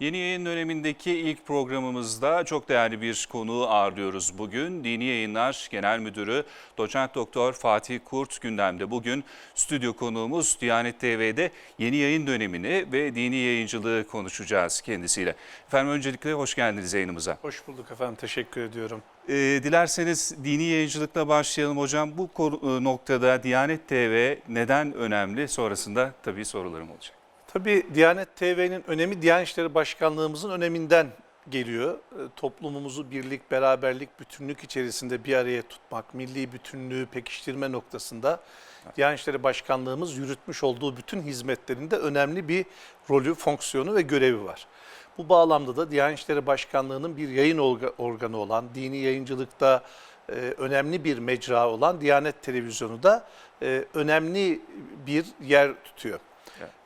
Yeni yayın dönemindeki ilk programımızda çok değerli bir konuğu ağırlıyoruz bugün. Dini Yayınlar Genel Müdürü Doçent Doktor Fatih Kurt gündemde. Bugün stüdyo konuğumuz Diyanet TV'de yeni yayın dönemini ve dini yayıncılığı konuşacağız kendisiyle. Efendim öncelikle hoş geldiniz yayınımıza. Hoş bulduk efendim. Teşekkür ediyorum. Ee, dilerseniz dini yayıncılıkla başlayalım hocam. Bu konu- noktada Diyanet TV neden önemli? Sonrasında tabii sorularım olacak. Tabii Diyanet TV'nin önemi Diyanet İşleri Başkanlığımızın öneminden geliyor. E, Toplumumuzu birlik, beraberlik, bütünlük içerisinde bir araya tutmak, milli bütünlüğü pekiştirme noktasında Diyanet İşleri Başkanlığımız yürütmüş olduğu bütün hizmetlerinde önemli bir rolü, fonksiyonu ve görevi var. Bu bağlamda da Diyanet İşleri Başkanlığı'nın bir yayın orga- organı olan, dini yayıncılıkta e, önemli bir mecra olan Diyanet Televizyonu da e, önemli bir yer tutuyor.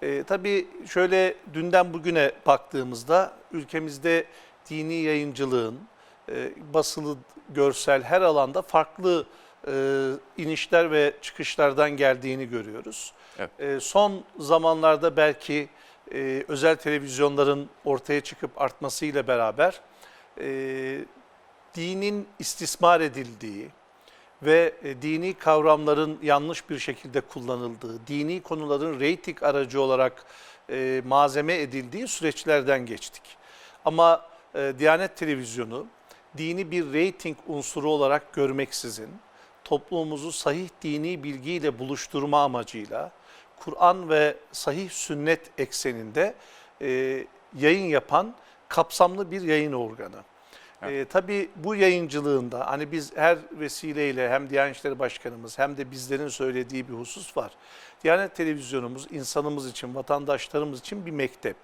E, tabii şöyle dünden bugüne baktığımızda ülkemizde dini yayıncılığın e, basılı, görsel her alanda farklı e, inişler ve çıkışlardan geldiğini görüyoruz. Evet. E, son zamanlarda belki e, özel televizyonların ortaya çıkıp artmasıyla beraber e, dinin istismar edildiği, ve e, dini kavramların yanlış bir şekilde kullanıldığı, dini konuların reyting aracı olarak e, malzeme edildiği süreçlerden geçtik. Ama e, Diyanet Televizyonu dini bir reyting unsuru olarak görmeksizin toplumumuzu sahih dini bilgiyle buluşturma amacıyla Kur'an ve sahih sünnet ekseninde e, yayın yapan kapsamlı bir yayın organı. Ee, tabii bu yayıncılığında hani biz her vesileyle hem Diyanet İşleri Başkanımız hem de bizlerin söylediği bir husus var. Diyanet Televizyonumuz insanımız için, vatandaşlarımız için bir mektep.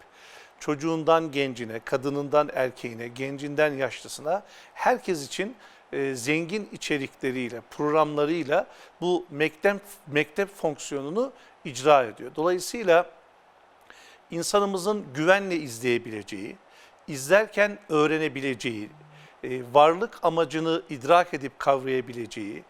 Çocuğundan gencine, kadınından erkeğine, gencinden yaşlısına herkes için e, zengin içerikleriyle, programlarıyla bu mektep, mektep fonksiyonunu icra ediyor. Dolayısıyla insanımızın güvenle izleyebileceği, izlerken öğrenebileceği, e, varlık amacını idrak edip kavrayabileceği,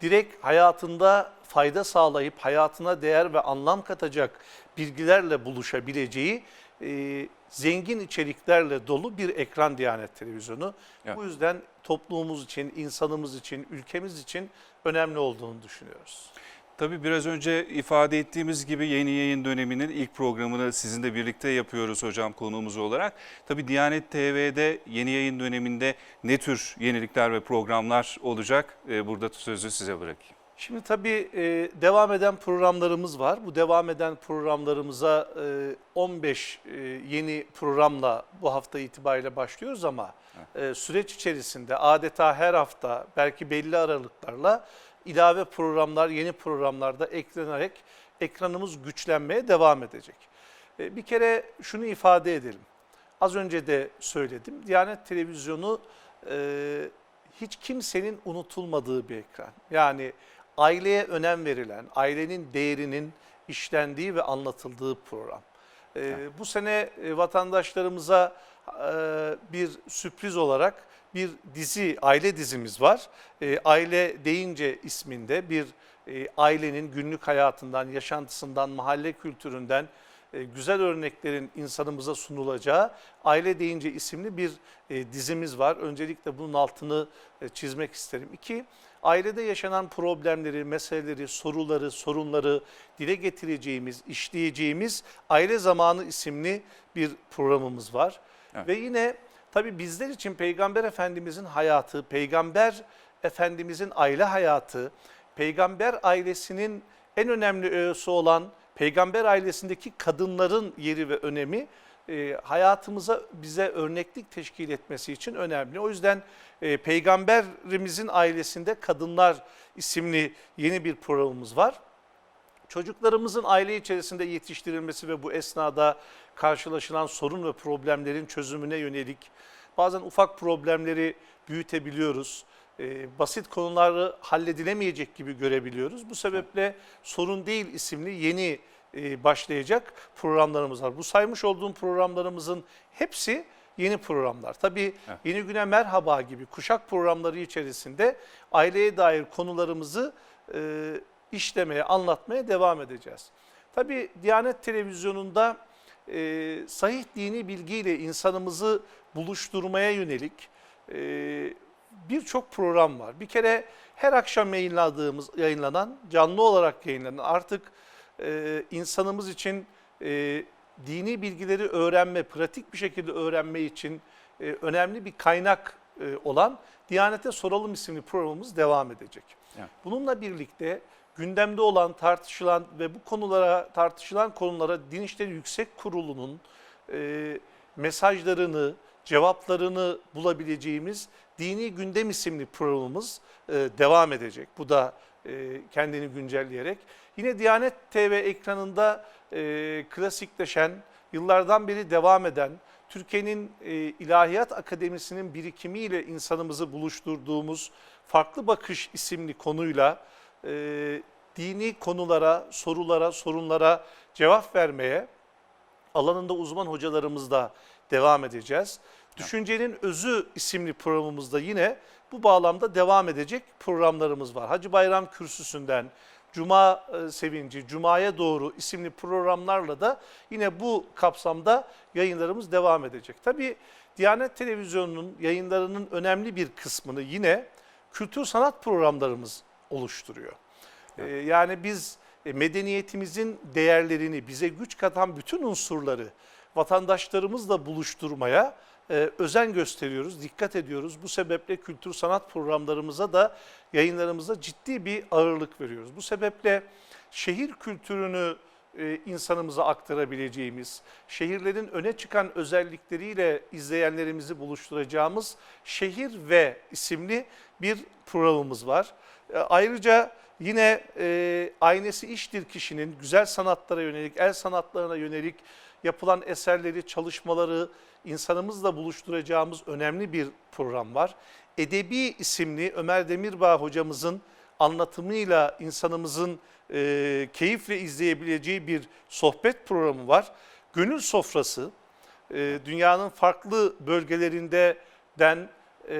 direkt hayatında fayda sağlayıp hayatına değer ve anlam katacak bilgilerle buluşabileceği e, zengin içeriklerle dolu bir ekran Diyanet Televizyonu. Evet. Bu yüzden toplumumuz için, insanımız için, ülkemiz için önemli olduğunu düşünüyoruz. Tabii biraz önce ifade ettiğimiz gibi yeni yayın döneminin ilk programını sizinle birlikte yapıyoruz hocam konuğumuz olarak. Tabii Diyanet TV'de yeni yayın döneminde ne tür yenilikler ve programlar olacak? Ee, Burada sözü size bırakayım. Şimdi tabii e, devam eden programlarımız var. Bu devam eden programlarımıza e, 15 e, yeni programla bu hafta itibariyle başlıyoruz ama e, süreç içerisinde adeta her hafta belki belli aralıklarla ilave programlar, yeni programlarda eklenerek ekranımız güçlenmeye devam edecek. E, bir kere şunu ifade edelim. Az önce de söyledim. Diyanet Televizyonu e, hiç kimsenin unutulmadığı bir ekran. Yani aileye önem verilen, ailenin değerinin işlendiği ve anlatıldığı program. E, bu sene e, vatandaşlarımıza e, bir sürpriz olarak bir dizi, aile dizimiz var. E, aile deyince isminde bir e, ailenin günlük hayatından, yaşantısından, mahalle kültüründen, e, güzel örneklerin insanımıza sunulacağı Aile Deyince isimli bir e, dizimiz var. Öncelikle bunun altını e, çizmek isterim. İki, ailede yaşanan problemleri, meseleleri, soruları, sorunları dile getireceğimiz, işleyeceğimiz Aile Zamanı isimli bir programımız var. Evet. Ve yine tabii bizler için Peygamber Efendimizin hayatı, Peygamber Efendimizin aile hayatı, Peygamber ailesinin en önemli öğesi olan Peygamber ailesindeki kadınların yeri ve önemi e, hayatımıza bize örneklik teşkil etmesi için önemli. O yüzden e, Peygamberimizin ailesinde Kadınlar isimli yeni bir programımız var. Çocuklarımızın aile içerisinde yetiştirilmesi ve bu esnada karşılaşılan sorun ve problemlerin çözümüne yönelik bazen ufak problemleri büyütebiliyoruz. Ee, basit konuları halledilemeyecek gibi görebiliyoruz. Bu sebeple Sorun Değil isimli yeni e, başlayacak programlarımız var. Bu saymış olduğum programlarımızın hepsi yeni programlar. Tabii Evet. Yeni Güne Merhaba gibi kuşak programları içerisinde aileye dair konularımızı e, işlemeye, anlatmaya devam edeceğiz. Tabii Diyanet Televizyonu'nda e, sahih dini bilgiyle insanımızı buluşturmaya yönelik e, birçok program var. Bir kere her akşam yayınladığımız, yayınlanan, canlı olarak yayınlanan artık e, insanımız için e, dini bilgileri öğrenme, pratik bir şekilde öğrenme için e, önemli bir kaynak e, olan Diyanete Soralım isimli programımız devam edecek. Evet. Bununla birlikte gündemde olan, tartışılan ve bu konulara tartışılan konulara Din İşleri Yüksek Kurulu'nun e, mesajlarını, cevaplarını bulabileceğimiz Dini Gündem isimli programımız e, devam edecek. Bu da e, kendini güncelleyerek. Yine Diyanet TV ekranında e, klasikleşen, yıllardan beri devam eden, Türkiye'nin e, İlahiyat Akademisi'nin birikimiyle insanımızı buluşturduğumuz Farklı Bakış isimli konuyla e, dini konulara, sorulara, sorunlara cevap vermeye alanında uzman hocalarımızla devam edeceğiz. Düşüncenin Özü isimli programımızda yine bu bağlamda devam edecek programlarımız var. Hacı Bayram Kürsüsü'nden Cuma e, Sevinci, Cuma'ya Doğru isimli programlarla da yine bu kapsamda yayınlarımız devam edecek. Tabii Diyanet Televizyonu'nun yayınlarının önemli bir kısmını yine kültür sanat programlarımız oluşturuyor. Ee, yani biz e, medeniyetimizin değerlerini, bize güç katan bütün unsurları vatandaşlarımızla buluşturmaya e, özen gösteriyoruz, dikkat ediyoruz. Bu sebeple kültür sanat programlarımıza da yayınlarımıza ciddi bir ağırlık veriyoruz. Bu sebeple şehir kültürünü e, insanımıza aktarabileceğimiz, şehirlerin öne çıkan özellikleriyle izleyenlerimizi buluşturacağımız Şehir ve isimli bir programımız var. E, Ayrıca yine e, aynesi iştir kişinin güzel sanatlara yönelik, el sanatlarına yönelik yapılan eserleri, çalışmaları insanımızla buluşturacağımız önemli bir program var. Edebi isimli Ömer Demirbağ hocamızın anlatımıyla insanımızın e, keyifle izleyebileceği bir sohbet programı var. Gönül Sofrası, e, dünyanın farklı bölgelerinden e,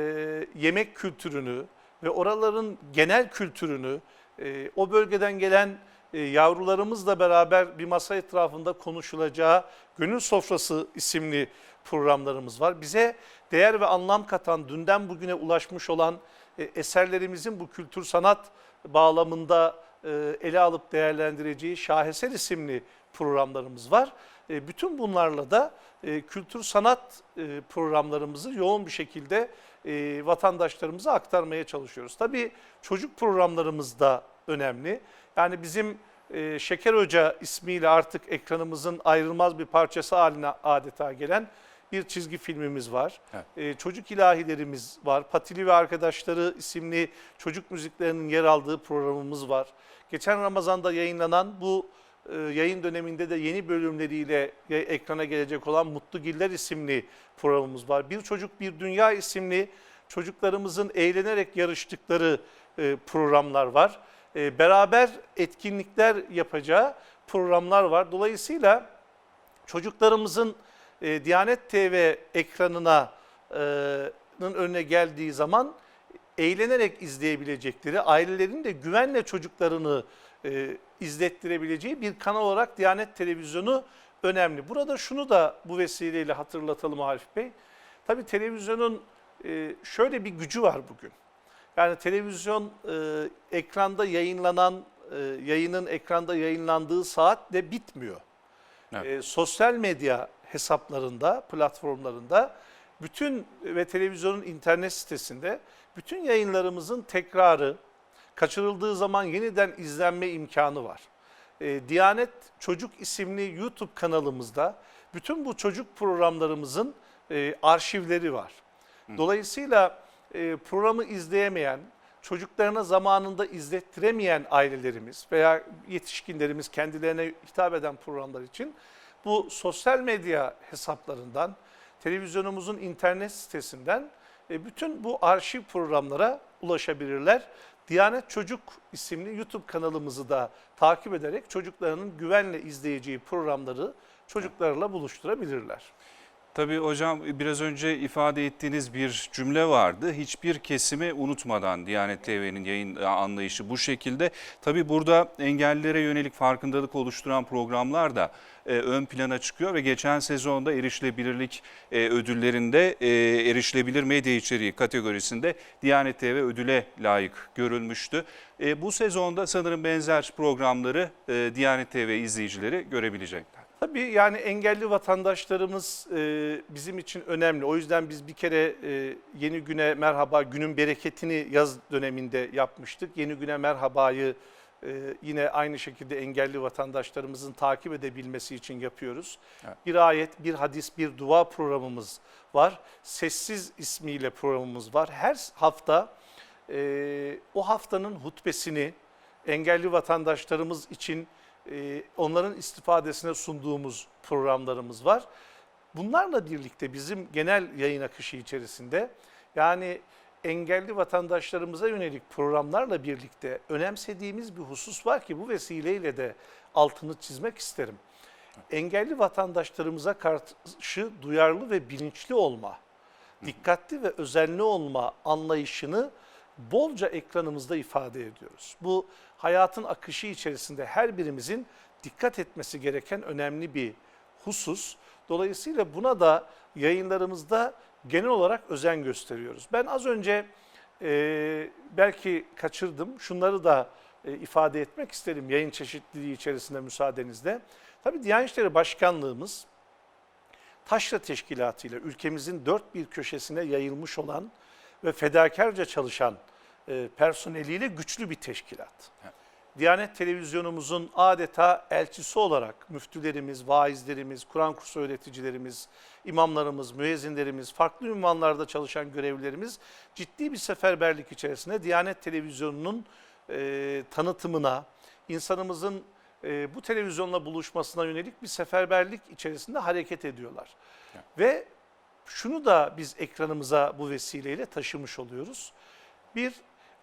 yemek kültürünü ve oraların genel kültürünü, e, o bölgeden gelen e, yavrularımızla beraber bir masa etrafında konuşulacağı Gönül Sofrası isimli programlarımız var. Bize değer ve anlam katan, dünden bugüne ulaşmış olan e, eserlerimizin bu kültür sanat bağlamında e, ele alıp değerlendireceği Şaheser isimli programlarımız var. E, Bütün bunlarla da e, kültür sanat e, programlarımızı yoğun bir şekilde e, vatandaşlarımıza aktarmaya çalışıyoruz. Tabii çocuk programlarımız da önemli. Yani bizim e, Şeker Hoca ismiyle artık ekranımızın ayrılmaz bir parçası haline adeta gelen bir çizgi filmimiz var. Evet. E, çocuk ilahilerimiz var. Patili ve Arkadaşları isimli çocuk müziklerinin yer aldığı programımız var. Geçen Ramazan'da yayınlanan bu yayın döneminde de yeni bölümleriyle ekrana gelecek olan Mutlu Giller isimli programımız var. Bir Çocuk Bir Dünya isimli çocuklarımızın eğlenerek yarıştıkları e, programlar var. E, Beraber etkinlikler yapacağı programlar var. Dolayısıyla çocuklarımızın e, Diyanet TV ekranına e, nın önüne geldiği zaman eğlenerek izleyebilecekleri, ailelerin de güvenle çocuklarını e, izlettirebileceği bir kanal olarak Diyanet Televizyonu önemli. Burada şunu da bu vesileyle hatırlatalım Arif Bey. Tabii televizyonun e, şöyle bir gücü var bugün. Yani televizyon e, ekranda yayınlanan, e, yayının ekranda yayınlandığı saatle bitmiyor. Evet. Sosyal medya hesaplarında, platformlarında bütün ve televizyonun internet sitesinde bütün yayınlarımızın tekrarı, kaçırıldığı zaman yeniden izlenme imkanı var. E, Diyanet Çocuk isimli YouTube kanalımızda bütün bu çocuk programlarımızın e, arşivleri var. Dolayısıyla e, programı izleyemeyen, çocuklarına zamanında izlettiremeyen ailelerimiz veya yetişkinlerimiz kendilerine hitap eden programlar için bu sosyal medya hesaplarından, televizyonumuzun internet sitesinden e, bütün bu arşiv programlara ulaşabilirler. Diyanet Çocuk isimli YouTube kanalımızı da takip ederek çocuklarının güvenle izleyeceği programları çocuklarla buluşturabilirler. Tabii hocam biraz önce ifade ettiğiniz bir cümle vardı. Hiçbir kesimi unutmadan Diyanet TV'nin yayın anlayışı bu şekilde. Tabii burada engellilere yönelik farkındalık oluşturan programlar da e, ön plana çıkıyor ve geçen sezonda erişilebilirlik e, ödüllerinde e, erişilebilir medya içeriği kategorisinde Diyanet TV ödüle layık görülmüştü. E, bu sezonda sanırım benzer programları e, Diyanet TV izleyicileri görebilecekler. Tabii yani engelli vatandaşlarımız e, bizim için önemli. O yüzden biz bir kere e, Yeni Güne Merhaba günün bereketini yaz döneminde yapmıştık. Yeni Güne Merhaba'yı e, yine aynı şekilde engelli vatandaşlarımızın takip edebilmesi için yapıyoruz. Evet. Bir ayet, bir hadis, bir dua programımız var. Sessiz ismiyle programımız var. Her hafta e, o haftanın hutbesini engelli vatandaşlarımız için e, onların istifadesine sunduğumuz programlarımız var. Bunlarla birlikte bizim genel yayın akışı içerisinde yani engelli vatandaşlarımıza yönelik programlarla birlikte önemsediğimiz bir husus var ki bu vesileyle de altını çizmek isterim. Engelli vatandaşlarımıza karşı duyarlı ve bilinçli olma, dikkatli ve özenli olma anlayışını bolca ekranımızda ifade ediyoruz. Bu hayatın akışı içerisinde her birimizin dikkat etmesi gereken önemli bir husus. Dolayısıyla buna da yayınlarımızda genel olarak özen gösteriyoruz. Ben az önce e, belki kaçırdım, şunları da e, ifade etmek isterim yayın çeşitliliği içerisinde müsaadenizle. Tabii Diyanet İşleri Başkanlığımız Taşra Teşkilatı ile ülkemizin dört bir köşesine yayılmış olan ve fedakarca çalışan e, personeliyle güçlü bir teşkilat. Diyanet Televizyonumuzun adeta elçisi olarak müftülerimiz, vaizlerimiz, Kur'an kursu öğreticilerimiz, imamlarımız, müezzinlerimiz, farklı ünvanlarda çalışan görevlilerimiz ciddi bir seferberlik içerisinde Diyanet Televizyonu'nun e, tanıtımına, insanımızın e, bu televizyonla buluşmasına yönelik bir seferberlik içerisinde hareket ediyorlar. Ve şunu da biz ekranımıza bu vesileyle taşımış oluyoruz. Bir,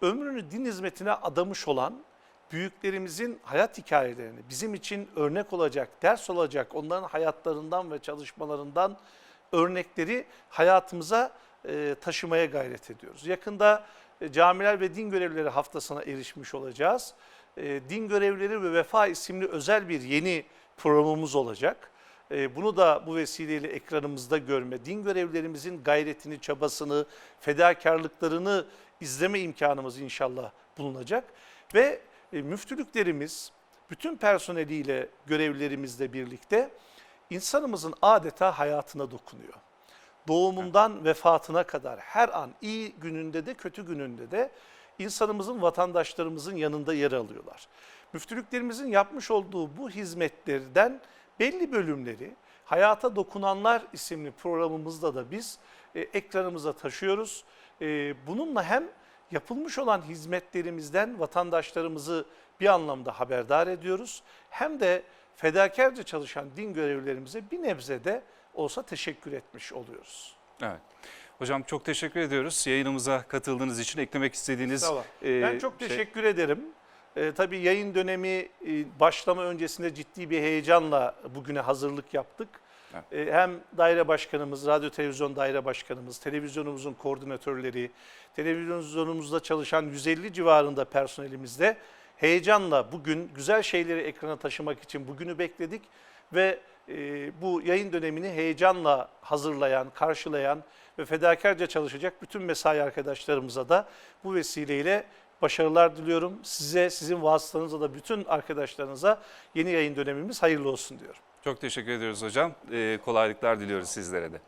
ömrünü din hizmetine adamış olan büyüklerimizin hayat hikayelerini bizim için örnek olacak, ders olacak onların hayatlarından ve çalışmalarından örnekleri hayatımıza e, taşımaya gayret ediyoruz. Yakında e, camiler ve din görevlileri haftasına erişmiş olacağız. E, din görevlileri ve vefa isimli özel bir yeni programımız olacak. E, Bunu da bu vesileyle ekranımızda görme, din görevlerimizin gayretini, çabasını, fedakarlıklarını izleme imkanımız inşallah bulunacak. Ve e, müftülüklerimiz bütün personeliyle, görevlilerimizle birlikte insanımızın adeta hayatına dokunuyor. Doğumundan vefatına kadar her an iyi gününde de kötü gününde de insanımızın, vatandaşlarımızın yanında yer alıyorlar. Müftülüklerimizin yapmış olduğu bu hizmetlerden belli bölümleri Hayata Dokunanlar isimli programımızda da biz e, ekranımıza taşıyoruz. E, bununla hem yapılmış olan hizmetlerimizden vatandaşlarımızı bir anlamda haberdar ediyoruz. Hem de fedakarca çalışan din görevlilerimize bir nebze de olsa teşekkür etmiş oluyoruz. Evet. Hocam çok teşekkür ediyoruz. Yayınımıza katıldığınız için eklemek istediğiniz Sağ olun. e, Ben çok şey- teşekkür ederim. Ee, tabii yayın dönemi e, başlama öncesinde ciddi bir heyecanla bugüne hazırlık yaptık. Ee, hem daire başkanımız, radyo televizyon daire başkanımız, televizyonumuzun koordinatörleri, televizyonumuzda çalışan 150 civarında personelimizle heyecanla bugün güzel şeyleri ekrana taşımak için bugünü bekledik ve e, bu yayın dönemini heyecanla hazırlayan, karşılayan ve fedakarca çalışacak bütün mesai arkadaşlarımıza da bu vesileyle başarılar diliyorum. Size, sizin vasıtanızla da bütün arkadaşlarınıza yeni yayın dönemimiz hayırlı olsun diyorum. Çok teşekkür ediyoruz hocam. Ee, kolaylıklar diliyoruz sizlere de.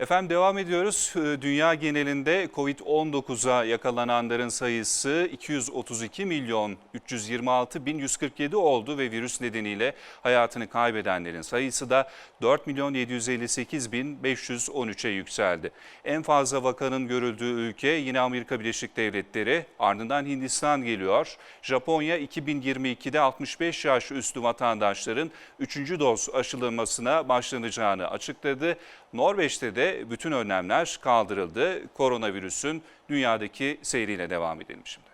Efendim devam ediyoruz. Ee, Dünya genelinde Covid-19'a yakalananların sayısı 232 milyon 326 bin 147 oldu ve virüs nedeniyle hayatını kaybedenlerin sayısı da 4 milyon 758 bin 513'e yükseldi. En fazla vakanın görüldüğü ülke yine Amerika Birleşik Devletleri, ardından Hindistan geliyor. Japonya 2022'de 65 yaş üstü vatandaşların 3. doz aşılamasına başlanacağını açıkladı. Norveç'te de bütün önlemler kaldırıldı. Koronavirüsün dünyadaki seyriyle devam edelim şimdi.